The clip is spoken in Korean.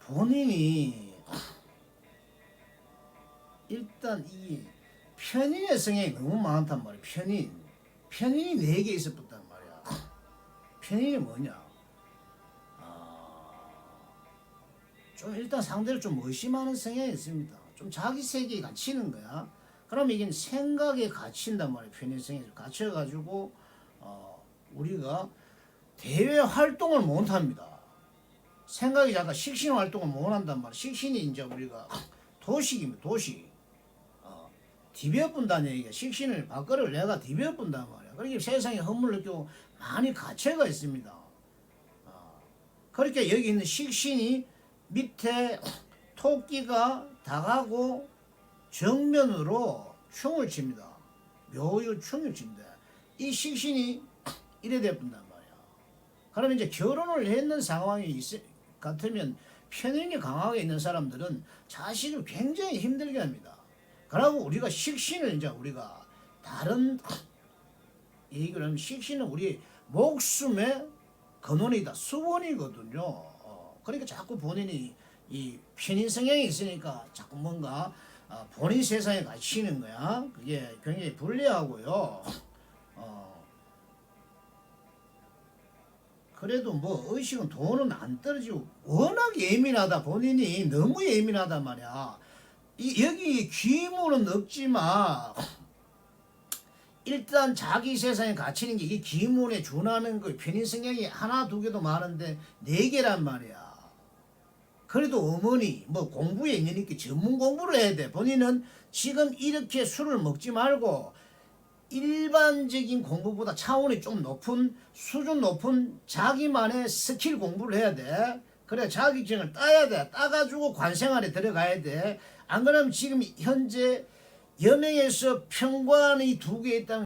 본인이 일단 이 편인의 성향이 너무 많단 말이야. 편인. 편인이 네 개 있었단 말이야. 편인이 뭐냐? 아, 좀 일단 상대를 좀 의심하는 성향이 있습니다. 좀 자기 세계에 갇히는 거야. 그럼 이게 생각에 갇힌단 말이야. 편인 성향이 갇혀가지고 어, 우리가 대외 활동을 못 합니다. 생각이 잠깐 식신 활동을 못 한단 말이야. 식신이 이제 우리가 도식입니다. 도식. 어, 디벼 분다는 얘기야. 식신을 밖으로 내가 디벼 분단 말이야. 그렇게 세상에 허물 느끼고 많이 가치가 있습니다. 어, 그러니까 여기 있는 식신이 밑에 토끼가 다가고 정면으로 충을 칩니다. 묘유 충을 친다. 이 식신이 이래 말이야. 그러면 이제 결혼을 했는 상황이 있, 같으면 편인이 강하게 있는 사람들은 자식을 굉장히 힘들게 합니다. 그러고 우리가 식신을 이제 우리가 다른 얘기를 하면 식신은 우리 목숨의 근원이다. 수원이거든요. 어, 그러니까 자꾸 본인이 이 편인 성향이 있으니까 자꾸 뭔가 어, 본인 세상에 갇히는 거야. 그게 굉장히 불리하고요. 어, 그래도 뭐 의식은 돈은 안 떨어지고 워낙 예민하다 본인이 너무 예민하단 말이야. 이 여기 기문은 없지만 일단 자기 세상에 갇히는 게이 기문에 준하는 거 편인 성향이 하나 두 개도 많은데 네 개란 말이야. 그래도 어머니 뭐 공부에 있으니까 전문 공부를 해야 돼. 본인은 지금 이렇게 술을 먹지 말고 일반적인 공부보다 차원이 좀 높은 수준 높은 자기만의 스킬 공부를 해야 돼. 그래 자격증을 따야 돼. 따가지고 관생활에 들어가야 돼. 안 그러면 지금 현재 연예에서 평관이 두 개 있다는